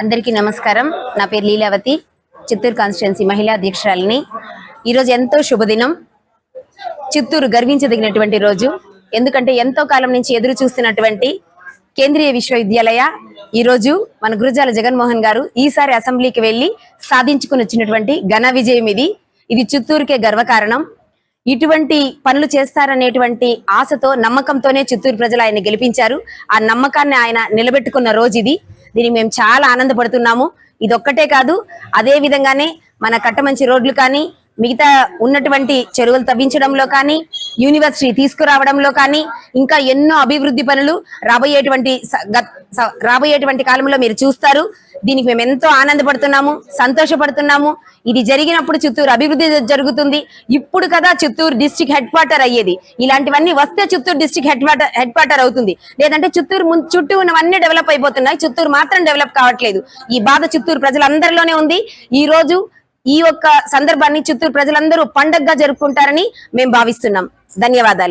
అందరికీ నమస్కారం. నా పేరు లీలావతి చిత్తూరు కాన్స్టిట్యున్సీ మహిళా అధ్యక్షురాలిని ఈరోజు ఎంతో శుభదినం. చిత్తూరు గర్వించదగినటువంటి రోజు. ఎందుకంటే ఎంతో కాలం నుంచి ఎదురు చూస్తున్నటువంటి కేంద్రీయ విశ్వవిద్యాలయ ఈ రోజు మన గురుజాల జగన్మోహన్ గారు ఈసారి అసెంబ్లీకి వెళ్ళి సాధించుకుని వచ్చినటువంటి ఘన విజయం ఇది. ఇది చిత్తూరుకే గర్వకారణం. ఇటువంటి పనులు చేస్తారనేటువంటి ఆశతో నమ్మకంతోనే చిత్తూరు ప్రజలు ఆయన గెలిపించారు. ఆ నమ్మకాన్ని ఆయన నిలబెట్టుకున్న రోజు ఇది. దీనికి మేము చాలా ఆనందపడుతున్నాము. ఇది ఒక్కటే కాదు అదే విధంగానే మన కట్టమంచి రోడ్లు కానీ మిగతా ఉన్నటువంటి చెరువులు తవ్వించడంలో కానీ యూనివర్సిటీ తీసుకురావడంలో కానీ ఇంకా ఎన్నో అభివృద్ధి పనులు రాబోయేటువంటి స- గత్- స- రాబోయేటువంటి కాలంలో మీరు చూస్తారు. దీనికి మేము ఎంతో ఆనందపడుతున్నాము సంతోషపడుతున్నాము. ఇది జరిగినప్పుడు చిత్తూరు అభివృద్ధి జరుగుతుంది. ఇప్పుడు కదా చిత్తూరు డిస్ట్రిక్ట్ హెడ్ క్వార్టర్ అయ్యేది. ఇలాంటివన్నీ వస్తే Chittoor district head quarter head quarter అవుతుంది. లేదంటే చిత్తూరు చుట్టూ ఉన్నవన్నీ డెవలప్ అయిపోతున్నాయి. చిత్తూరు మాత్రం డెవలప్ కావట్లేదు. ఈ బాధ చిత్తూరు ప్రజలందరిలోనే ఉంది. ఈ రోజు ఈ యొక్క సందర్భాన్ని చిత్తూరు ప్రజలందరూ పండగగా జరుపుకుంటారని మేము భావిస్తున్నాం. ధన్యవాదాలు.